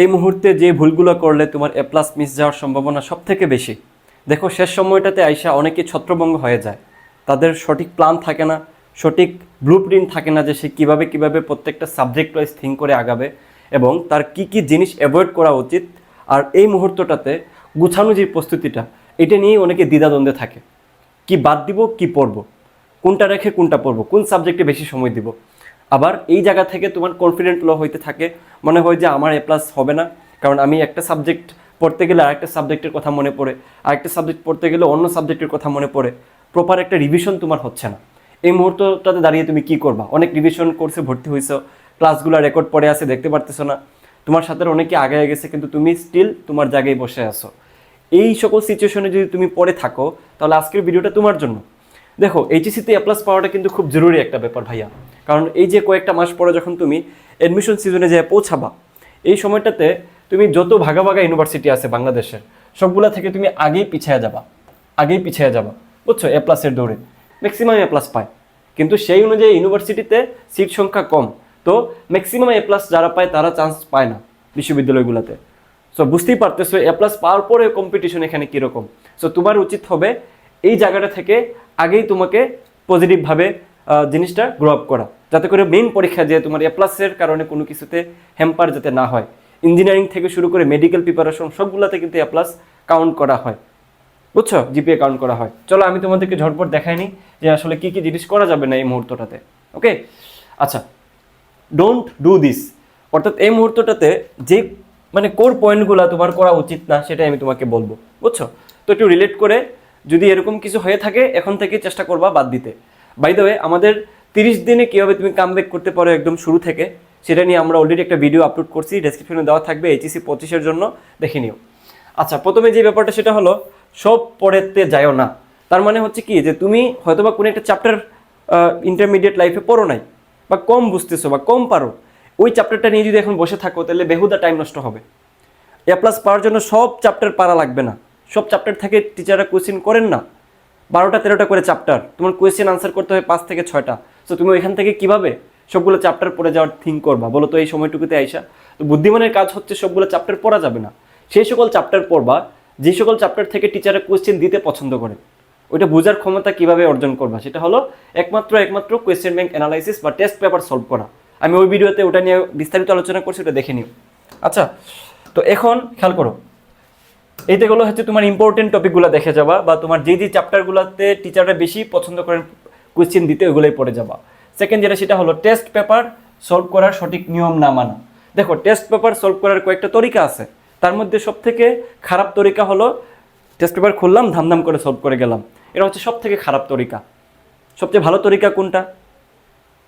এই মুহূর্তে যে ভুলগুলো করলে তোমার এ প্লাস মিস যাওয়ার সম্ভাবনা সব থেকে বেশি। দেখো, শেষ সময়টাতে আইসা অনেকে ছত্রভঙ্গ হয়ে যায়। তাদের সঠিক প্ল্যান থাকে না, সঠিক ব্লু প্রিন্ট থাকে না যে সে কীভাবে কীভাবে প্রত্যেকটা সাবজেক্ট ওয়াইজ থিঙ্ক করে আগাবে এবং তার কি কি জিনিস অ্যাভয়েড করা উচিত আর এই মুহূর্তটাতে গুছানো যে প্রস্তুতিটা, এটা নিয়েই অনেকে দ্বিধাদ্বন্দ্বে থাকে। কি বাদ দিব, কি পড়ব? কোনটা রেখে কোনটা পড়ব? কোন সাবজেক্টে বেশি সময় দিব? আবার এই জায়গা থেকে তোমার কনফিডেন্ট লো হইতে থাকে। মনে হয় যে আমার এ প্লাস হবে না, কারণ আমি একটা সাবজেক্ট পড়তে গেলে আরেকটা সাবজেক্টের কথা মনে পড়ে, আরেকটা সাবজেক্ট পড়তে গেলে অন্য সাবজেক্টের কথা মনে পড়ে। প্রপার একটা রিভিশন তোমার হচ্ছে না। এই মুহূর্তটাতে দাঁড়িয়ে তুমি কি করবা? অনেক রিভিশন কোর্সে ভর্তি হয়েছো ক্লাসগুলো রেকর্ড পড়ে আছে, দেখতে পারতেছো না। তোমার সাথে অনেকে আগে গেছে, কিন্তু তুমি স্টিল তোমার জায়গায় বসে আছো। এই সকল সিচুয়েশনে যদি তুমি পড়ে থাকো, তাহলে আজকের ভিডিওটা তোমার জন্য। দেখো এইচএসিতে এ প্লাস পাওয়াটা কিন্তু খুব জরুরি একটা ব্যাপার ভাইয়া। কারণ এই যে কয়েকটা মাস পরে যখন তুমি অ্যাডমিশন সিজনে যেয়ে পৌঁছাবা, এই সময়টাতে তুমি যত ভাগা ভাগা ইউনিভার্সিটি আছে বাংলাদেশের, সবগুলা থেকে তুমি আগেই পিছিয়ে যাবা, আগেই পিছিয়ে যাবা। বুঝছ? এ প্লাসের দৌড়ে। ম্যাক্সিমাম এ প্লাস পায়। কিন্তু সেই অনুযায়ী ইউনিভার্সিটিতে সিট সংখ্যা কম। তো ম্যাক্সিমাম এ প্লাস যারা পায়, তারা চান্স পায় না বিশ্ববিদ্যালয়গুলোতে। সো বুঝতেই পারতেছো এ প্লাস পাওয়ার পরে কম্পিটিশন এখানে কীরকম? সো তোমার উচিত হবে এই জায়গাটা থেকে আগেই তোমাকে পজিটিভভাবে জিনিসটা গ্রো আপ করা। যাতে করে মেইন পরীক্ষা যে তোমার এ প্লাসের কারণে কোনো কিছুতে হ্যাম্পার যাতে না হয়। ইঞ্জিনিয়ারিং থেকে শুরু করে মেডিকেল প্রিপারেশন সবগুলোতে কিন্তু এ প্লাস কাউন্ট করা হয়। বুঝছ? জিপিএ কাউন্ট করা হয়। চলো, আমি তোমাদেরকে ঝটপট দেখাই নিই যে আসলে কি কি জিনিস করা যাবে না এই মুহূর্তটাতে। ওকে আচ্ছা। ডোন্ট ডু দিস অর্থাৎ এই মুহূর্তটাতে যে মানে কোর পয়েন্টগুলো তোমার করা উচিত না, সেটাই আমি তোমাকে বলব। বুঝছ? তো একটু রিলেট করে যদি এরকম কিছু হয়ে থাকে, এখন থেকে চেষ্টা করবা বাদ দিতে। বাই দ্য ওয়ে আমাদের তিরিশ দিনে কীভাবে তুমি কামব্যাক করতে পারো একদম শুরু থেকে, সেটা নিয়ে আমরা অলরেডি একটা ভিডিও আপলোড করছি ডেসক্রিপশনে দেওয়া থাকবে এইচএসি পঁচিশের জন্য, দেখে নিও। আচ্ছা প্রথমে যে ব্যাপারটা, সেটা হলো, সব পড়েতে যায়ও না। তার মানে হচ্ছে কি, যে তুমি হয়তোবা কোনো একটা চ্যাপ্টার ইন্টারমিডিয়েট লাইফে পড়ো নাই, বা কম বুঝতেছো, বা কম পারো। ওই চ্যাপ্টারটা নিয়ে যদি এখন বসে থাকো, তাহলে বেহুদা টাইম নষ্ট হবে। এ প্লাস পাওয়ার জন্য সব চ্যাপ্টার পারা লাগবে না। সব চ্যাপ্টার থেকে টিচাররা কোয়েশ্চেন করেন না। বারোটা, তেরোটা করে চ্যাপ্টার তোমার কোয়েশ্চেন আনসার করতে হয় পাঁচ থেকে ছয়টা। সো তুমি ওইখান থেকে কীভাবে সবগুলো চ্যাপ্টার পড়ে যাওয়ার থিঙ্ক করবা? বলো তো এই সময়টুকুতে আইসা। তো বুদ্ধিমানের কাজ হচ্ছে সবগুলো চ্যাপ্টার পড়া যাবে না। সেই সকল চ্যাপ্টার পড়বা, যে সকল চ্যাপ্টার থেকে টিচাররা কোয়েশ্চেন দিতে পছন্দ করে। ওইটা বোঝার ক্ষমতা কীভাবে অর্জন করবা? সেটা হলো একমাত্র একমাত্র কোয়েশ্চেন ব্যাংক অ্যানালাইসিস বা টেস্ট পেপার সলভ করা। আমি ওই ভিডিওতে ওটা নিয়ে বিস্তারিত আলোচনা করছি, ওটা দেখে নিও। আচ্ছা তো এখন খেয়াল করো এইটাগুলো হচ্ছে তোমার ইম্পর্টেন্ট টপিকগুলো দেখে যাবা বা তোমার যে যে চ্যাপ্টারগুলোতে টিচাররা বেশি পছন্দ করেন কোয়েশ্চেন দিতে ওগুলোই পড়ে যাবা। সেকেন্ড যেটা, সেটা হলো টেস্ট পেপার সলভ করার সঠিক নিয়ম না মানা। দেখো টেস্ট পেপার সলভ করার কয়েকটা তরিকা আছে। তার মধ্যে সব থেকে খারাপ তরিকা হলো টেস্ট পেপার খুললাম, ধামধাম করে সলভ করে গেলাম। এটা হচ্ছে সব থেকে খারাপ তরিকা। সবচেয়ে ভালো তরিকা কোনটা?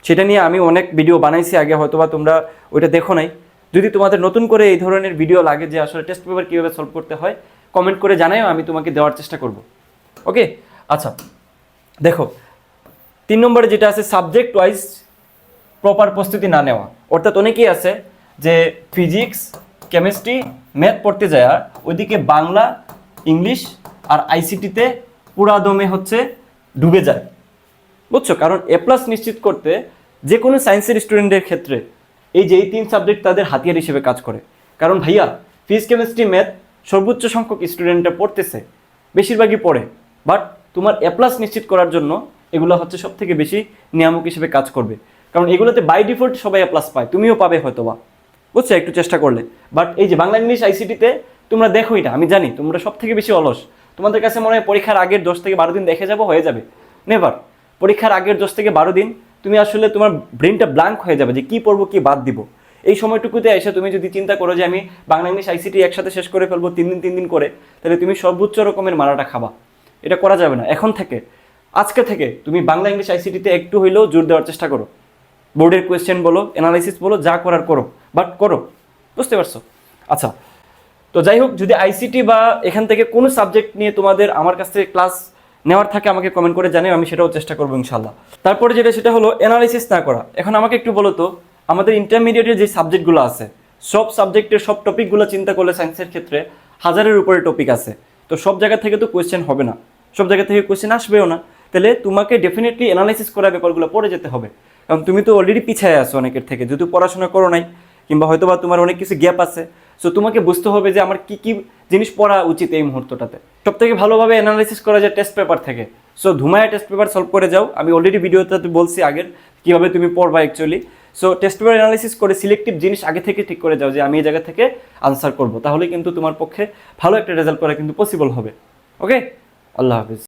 সেটা নিয়ে আমি অনেক ভিডিও বানাইছি, আগে হয়তোবা তোমরা ওইটা দেখো নাই। যদি তোমাদের নতুন করে এই ধরনের ভিডিও লাগে যে আসলে টেস্ট পেপার কীভাবে সলভ করতে হয় কমেন্ট করে জানাও আমি তোমাকে দেওয়ার চেষ্টা করব। ওকে আচ্ছা দেখো, তিন নম্বরে যেটা আছে সাবজেক্ট ওয়াইজ প্রপার প্রস্তুতি না নেওয়া। অর্থাৎ অনেকেই আছে যে ফিজিক্স কেমিস্ট্রি ম্যাথ পড়তে যায় ওইদিকে বাংলা, ইংলিশ আর আইসিটিতে পুরা দমে হচ্ছে ডুবে যায়। বুঝছ? কারণ এ প্লাস নিশ্চিত করতে যে কোনো সায়েন্সের স্টুডেন্টের ক্ষেত্রে এই যে এই তিন সাবজেক্ট তাদের হাতিয়ার হিসেবে কাজ করে। কারণ ভাইয়া ফিজিক্স কেমিস্ট্রি ম্যাথ সর্বোচ্চ সংখ্যক স্টুডেন্টরা পড়তেছে, বেশিরভাগই পড়ে। বাট তোমার এ প্লাস নিশ্চিত করার জন্য এগুলো হচ্ছে সব থেকে বেশি নিয়ামক হিসেবে কাজ করবে। কারণ এগুলোতে বাই ডিফল্ট সবাই এ প্লাস পায়, তুমিও পাবে হয়তো বা বুঝছ? একটু চেষ্টা করলে। বাট এই যে বাংলা, ইংলিশ আইসিটিতে তোমরা দেখো এটা, আমি জানি, তোমরা সব থেকে বেশি অলস। তোমাদের কাছে মনে হয় পরীক্ষার আগের দশ থেকে বারো দিন দেখে যাব, হয়ে যাবে। নেভার পরীক্ষার আগের দশ থেকে বারো দিন তুমি আসলে তোমার ব্রেনটা ব্ল্যাঙ্ক হয়ে যাবে যে কি পড়ব, কি বাদ দিব। এই সময়টুকুতে এসে তুমি যদি চিন্তা করো যে আমি বাংলা, ইংলিশ আইসিটি একসাথে শেষ করে ফেলব তিন দিন তিন দিন করে, তাহলে তুমি সর্বোচ্চ রকমের মারাটা খাবা। এটা করা যাবে না। এখন থেকে, আজকে থেকে তুমি বাংলা, ইংলিশ আইসিটিতে একটু হইলেও জোর দেওয়ার চেষ্টা করো। বোর্ডের কোয়েশ্চেন বলো অ্যানালাইসিস বলো, যা করার করো। বাট করো। বুঝতে পারছ? আচ্ছা তো যাই হোক, যদি আইসিটি বা এখান থেকে কোনো সাবজেক্ট নিয়ে তোমাদের, আমার কাছ থেকে ক্লাস নেওয়ার থাকে আমাকে কমেন্ট করে জানিও, আমি সেটাও চেষ্টা করব ইনশাল্লাহ তারপরে যেটা, সেটা হলো অ্যানালাইসিস না করা। এখন আমাকে একটু বলো তো, আমাদের ইন্টারমিডিয়েটের যে সাবজেক্টগুলো আছে, সব সাবজেক্টের সব টপিকগুলো চিন্তা করলে সায়েন্সের ক্ষেত্রে হাজারের উপরে টপিক আছে। তো সব জায়গা থেকে তো কোয়েশ্চেন হবে না। সব জায়গা থেকে কোয়েশ্চেন আসবেও না। তাহলে তোমাকে ডেফিনেটলি অ্যানালাইসিস করা ব্যাপারগুলো পড়ে যেতে হবে। কারণ তুমি তো অলরেডি পিছিয়ে আছো অনেকের থেকে। যদি পড়াশোনা করো নাই, কিংবা হয়তো বা তোমার অনেক কিছু গ্যাপ আছে। সো তোমাকে বুঝতে হবে যে আমার কি কি জিনিস পড়া উচিত এই মুহূর্তটাতে। সব থেকে ভালোভাবে অ্যানালাইসিস করা যায় টেস্ট পেপার থেকে। সো ধুমায় টেস্ট পেপার সলভ করে যাও। আমি অলরেডি ভিডিওতে বলছি আগের, কীভাবে তুমি পড়বা actually so test paper analysis করে সিলেক্টিভ জিনিস আগে থেকে ঠিক করে যাও যে আমি এই জায়গা থেকে আনসার করব। তাহলে কিন্তু তোমার পক্ষে ভালো একটা রেজাল্ট করা কিন্তু পসিবল হবে। ওকে আল্লাহ হাফিজ।